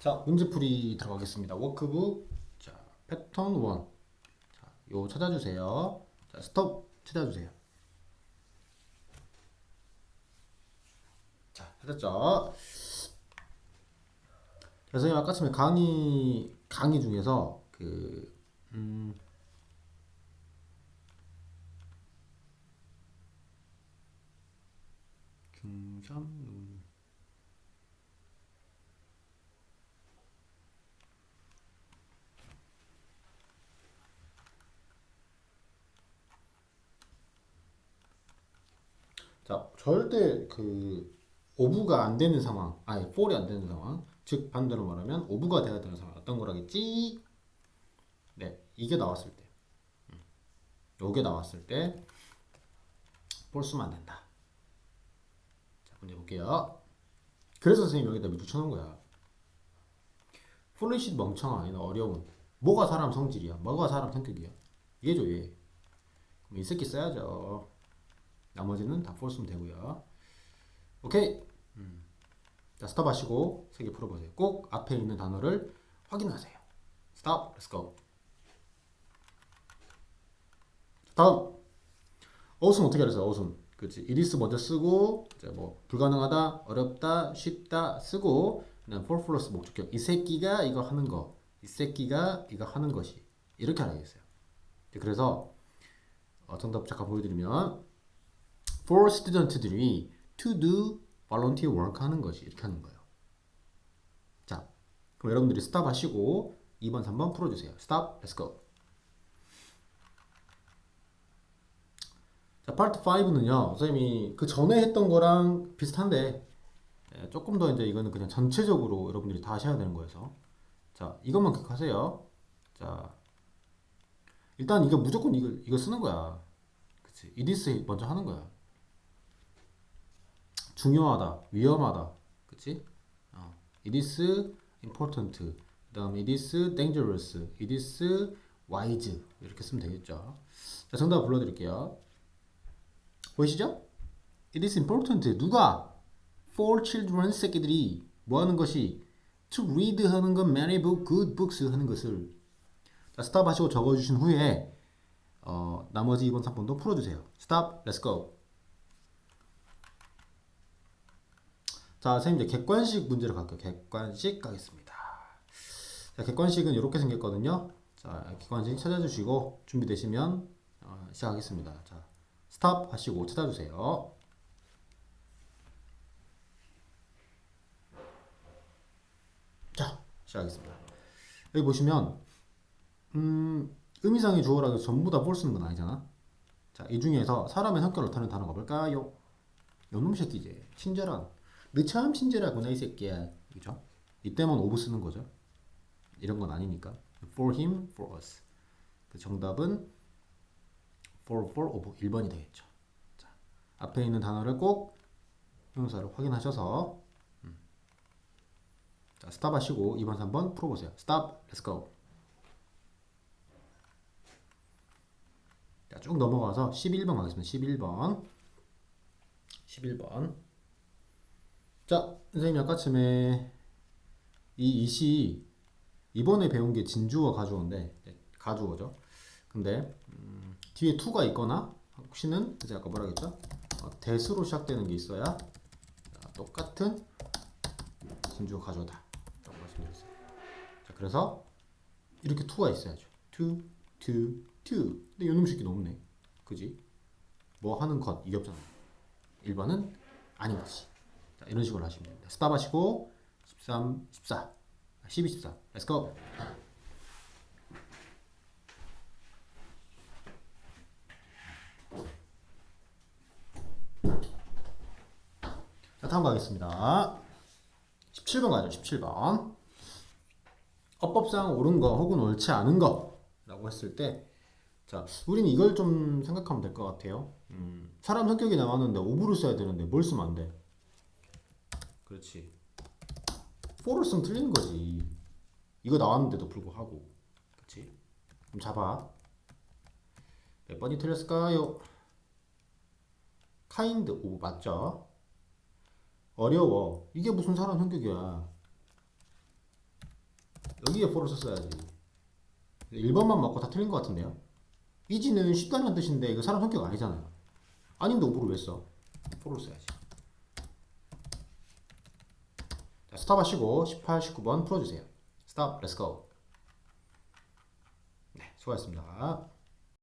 자, 문제풀이 들어가겠습니다. 워크북. 자, 패턴 1. 자, 요 찾아주세요. 자, 스톱 찾아주세요. 자, 찾았죠? 자, 선생님 아까 처음에 강의 강의 중에서 그 음, 중점 음, 자, 절대 그 오브가 안 되는 상황, 아니 폴이 안 되는 상황, 즉 반대로 말하면 오브가 돼야 되는 상황 어떤 거라겠지? 네, 이게 나왔을 때, 음, 요게 나왔을 때, 볼 쓰면 안 된다. 자, 문제 볼게요. 그래서 선생님 여기다 붙여놓은 거야. 플래시 멍청아, 얘는 어려운. 뭐가 사람 성질이야? 뭐가 사람 성격이야? 얘죠, 얘. 이 새끼 써야죠. 나머지는 다 폴스면 되고요. 오케이. 음. 자, 스톱 하시고 세 개 풀어보세요. 꼭 앞에 있는 단어를 확인하세요. 스톱. Let's go. 다음. 어순 어떻게 알았어요? 어순. 그렇지. 이리스 먼저 쓰고 이제 뭐 불가능하다, 어렵다, 쉽다 쓰고 그다음 for 플러스 목적격. 이 새끼가 이거 하는 거. 이 새끼가 이거 하는 것이. 이렇게 알아야겠어요. 그래서 어, 정답 잠깐 보여드리면 for student들이 to do volunteer work 하는 것이 이렇게 하는 거예요. 자, 그럼 여러분들이 스탑 하시고 2번, 3번 풀어주세요. 스탑, let's go. 자, 파트 5는요, 선생님이 그 전에 했던 거랑 비슷한데 예, 조금 더 이제 이거는 그냥 전체적으로 여러분들이 다 하셔야 되는 거여서 자, 이것만 기억하세요. 자, 일단 이거 무조건 이거 이거 쓰는 거야. 그치? 이디스 먼저 하는 거야. 중요하다, 위험하다, 그치? 어, it is important, 그 다음 it is dangerous, it is wise 이렇게 쓰면 되겠죠. 자, 정답 불러드릴게요. 보이시죠? It is important. 누가? For children 새끼들이 뭐 하는 것이 to read 하는 건 many book, good books 하는 것을 자, 스탑 하시고 적어주신 후에 어, 나머지 2번, 3번도 풀어주세요. 스탑, go. 자, 선생님 이제 객관식 문제로 갈게요. 객관식 가겠습니다. 자, 객관식은 이렇게 생겼거든요. 자, 객관식 찾아주시고 준비되시면 어, 시작하겠습니다. 자, 스탑 하시고 찾아주세요. 자, 시작하겠습니다. 여기 보시면 음, 의미상의 주어라고 전부 다볼 쓰는 건 아니잖아. 자, 이 중에서 사람의 성격을 나타내는 단어가 뭘까요? 요놈 새끼지. 친절한. 너참 친절하구나 이 새끼야. 그죠? 이때만 오브 쓰는 거죠. 이런 건 아니니까. For him, for us. 그 정답은 for, for, over 1번이 되겠죠. 자, 앞에 있는 단어를 꼭 형용사를 확인하셔서 음. 자, 스탑 하시고 2번, 3번 풀어보세요. 스탑, let's. 자, 쭉 넘어가서 11번 가겠습니다. 11번. 11번. 자, 선생님 아까 쯤에 이 이시 이번에 배운 게 진주어 가주어인데 네, 가주어죠. 근데 음, 뒤에 to가 있거나 혹시는 이제 아까 뭐라 그랬죠? 어, 대수로 시작되는 게 있어야 자, 똑같은 진주어 가주어다. 라고 말씀드렸어요. 자, 그래서 이렇게 to가 있어야죠. to, to, to. 근데 요놈 새끼 없네. 그지? 뭐 하는 것 이게 없잖아. 1번은 아닌 것이. 자, 이런 식으로 하시면 됩니다. 스탑 하시고 13, 14, 12, 14. Let's go. 자, 다음 가겠습니다. 17번 가죠. 17번. 어법상 옳은 거 혹은 옳지 않은 거라고 했을 때 자, 우리는 이걸 좀 생각하면 될 것 같아요. 음, 사람 성격이 나왔는데 오브를 써야 되는데 뭘 쓰면 안 돼? 그렇지. 4를 쓰면 틀린 거지. 이거 나왔는데도 불구하고. 그렇지. 그럼 잡아. 몇 번이 틀렸을까요? 카인드 오 맞죠? 어려워. 이게 무슨 사람 성격이야. 여기에 4를 썼어야지. 1번만 맞고 다 틀린 것 같은데요? 이지는 쉽다는 뜻인데 이거 사람 성격 아니잖아요. 아닌데 오브를 왜 써? 4를 써야지. 스탑하시고 18, 19번 풀어주세요. 스탑, 렛츠고. 네, 수고하셨습니다.